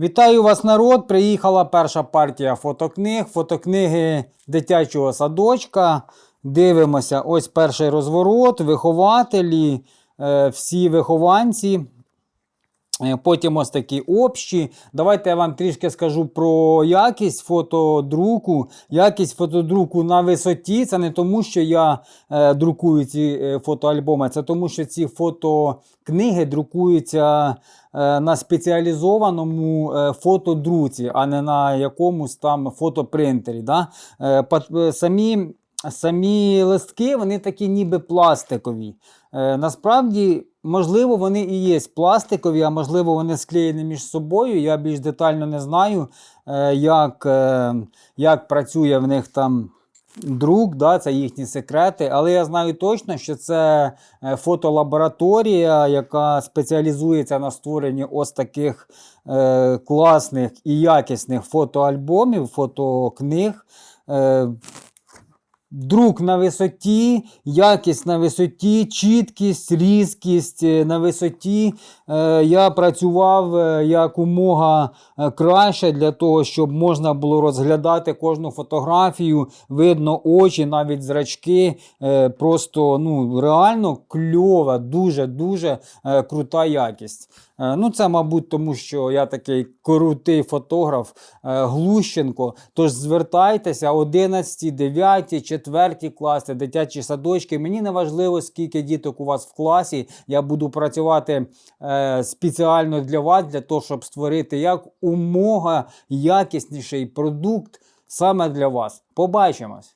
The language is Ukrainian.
Вітаю вас, народ! Приїхала перша партія фотокниг, фотокниги дитячого садочка. Дивимося, ось перший розворот, вихователі, е, всі вихованці. Е, Потім ось такі общі. Давайте я вам трішки скажу про якість фотодруку. Якість фотодруку на висоті. Це не тому, що я е, друкую ці е, фотоальбоми, це тому, що ці фотокниги друкуються е, на спеціалізованому е, фотодруці, а не на якомусь там фотопринтері. Да? Е, е, самі, самі листки вони такі ніби пластикові. Е, насправді, можливо, вони і є пластикові, а можливо, вони склеєні між собою. Я більш детально не знаю, е, як, е, як працює в них там. Друк, да, це їхні секрети, але я знаю точно, що це фотолабораторія, яка спеціалізується на створенні ось таких класних і якісних фотоальбомів, фотокниг. Е, Друк на висоті, якість на висоті, чіткість, різкість е, на висоті. Е, Я працював е, якомога краще для того, щоб можна було розглядати кожну фотографію, видно очі, навіть зрачки. Просто ну, реально кльова, дуже-дуже крута якість. Ну, це, мабуть, тому що я такий крутий фотограф Глущенко. Тож звертайтеся 11, 9, 4 класи, дитячі садочки. Мені не важливо, скільки діток у вас в класі. Я буду працювати е, спеціально для вас, для того, щоб створити як умога якісніший продукт саме для вас. Побачимось!